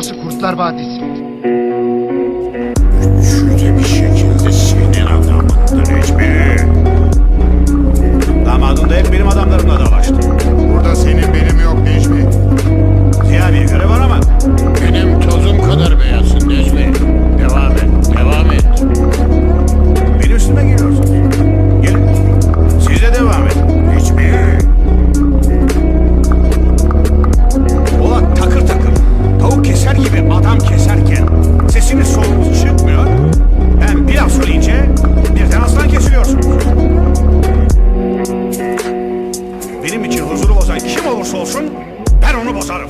Burası Kurtlar Vadisi. Gibi adam keserken sesiniz solunuz çıkmıyor. Ben bir laf söyleyince birden aslan kesiliyorsunuz. Benim için huzuru bozan kim olursa olsun ben onu bozarım.